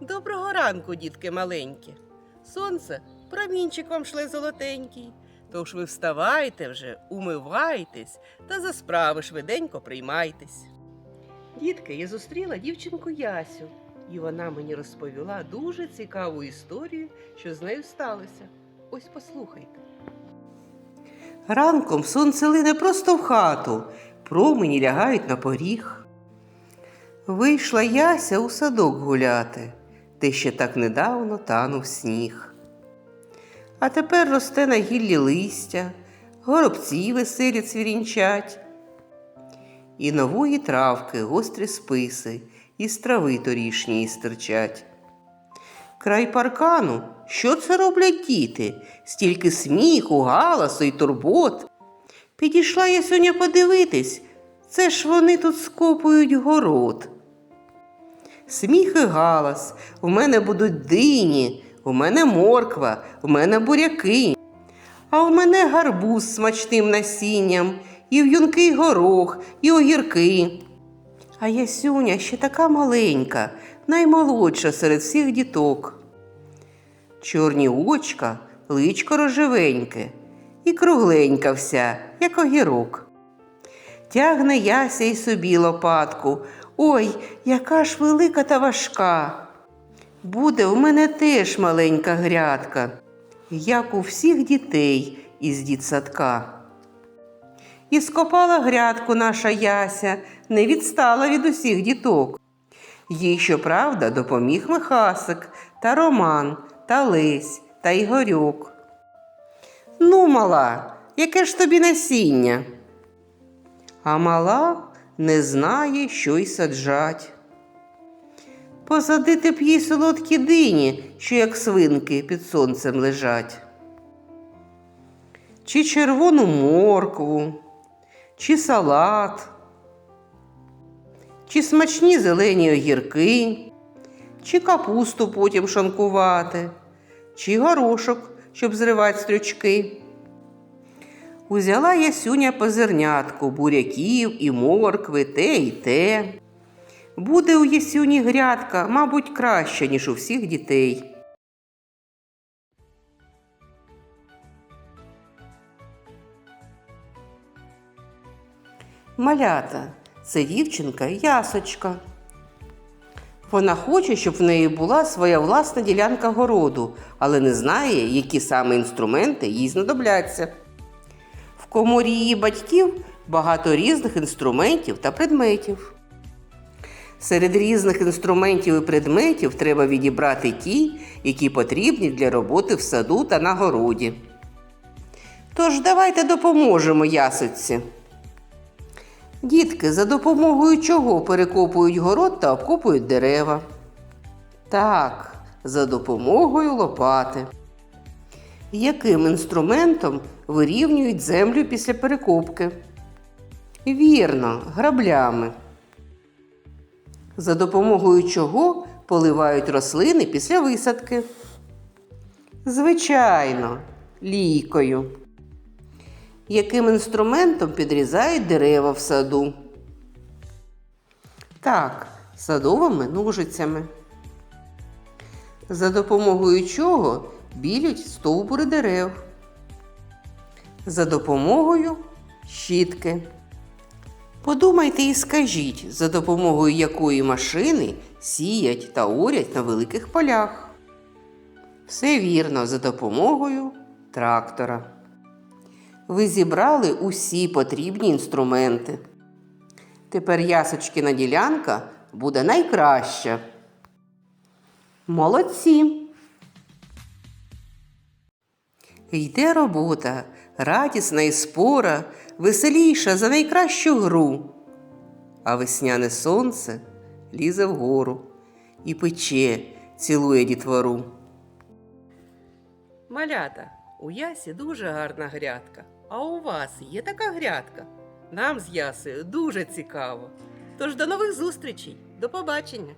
Доброго ранку, дітки маленькі. Сонце промінчик вам шле золотенький. Тож ви вставайте вже, умивайтесь та за справи швиденько приймайтесь. Дітки, я зустріла дівчинку Ясю, і вона мені розповіла дуже цікаву історію, що з нею сталося. Ось послухайте. Ранком сонце лине просто в хату, промені лягають на поріг. Вийшла Яся у садок гуляти, де ще так недавно танув сніг. А тепер росте на гіллі листя, горобці веселі цвірінчать, і нової травки гострі списи, із трави торішньої стирчать. Край паркану, що це роблять діти? Стільки сміху, галасу й турбот. Підійшла я сьогодні подивитись, це ж вони тут скопують город. Сміх і галас, у мене будуть дині, у мене морква, у мене буряки, а у мене гарбуз з смачним насінням, і в'юнкий горох, і огірки. А Ясюня ще така маленька, наймолодша серед всіх діток. Чорні очка, личко рожевеньке, і кругленька вся, як огірок. Тягне яся й собі лопатку. Ой, яка ж велика та важка. Буде в мене теж маленька грядка, як у всіх дітей із дітсадка. І скопала грядку наша яся, не відстала від усіх діток. Їй, щоправда, допоміг Михасик та Роман, та Лесь та Ігорьок. Ну, мала, яке ж тобі насіння? А мала не знає, що й саджать. Посадити б їй солодкі дині, що як свинки під сонцем лежать. Чи червону моркву, чи салат, чи смачні зелені огірки, чи капусту потім шанкувати, чи горошок, щоб зривати стрючки. Узяла ясюня по зернятку буряків і моркви, те і те. Буде у ясюні грядка, мабуть, краща, ніж у всіх дітей. Малята, це дівчинка ясочка. Вона хоче, щоб в неї була своя власна ділянка городу, але не знає, які саме інструменти їй знадобляться. Коморі її батьків багато різних інструментів та предметів. Серед різних інструментів і предметів треба відібрати ті, які потрібні для роботи в саду та на городі. Тож давайте допоможемо ясочці. Дітки, за допомогою чого перекопують город та обкопують дерева? Так, за допомогою лопати. Яким інструментом вирівнюють землю після перекопки? Вірно, граблями. За допомогою чого поливають рослини після висадки? Звичайно, лійкою. Яким інструментом підрізають дерева в саду? Так, садовими ножицями. За допомогою чого білють стовбури дерев? За допомогою щітки. Подумайте і скажіть, за допомогою якої машини сіять та орять на великих полях. Все вірно, за допомогою трактора. Ви зібрали усі потрібні інструменти. Тепер ясочкина ділянка буде найкраща. Молодці. Йде робота, радісна і спора, веселіша за найкращу гру. А весняне сонце лізе вгору і пече, цілує дітвору. Малята, у Ясі дуже гарна грядка. А у вас є така грядка? Нам з Ясею дуже цікаво. Тож до нових зустрічей, до побачення!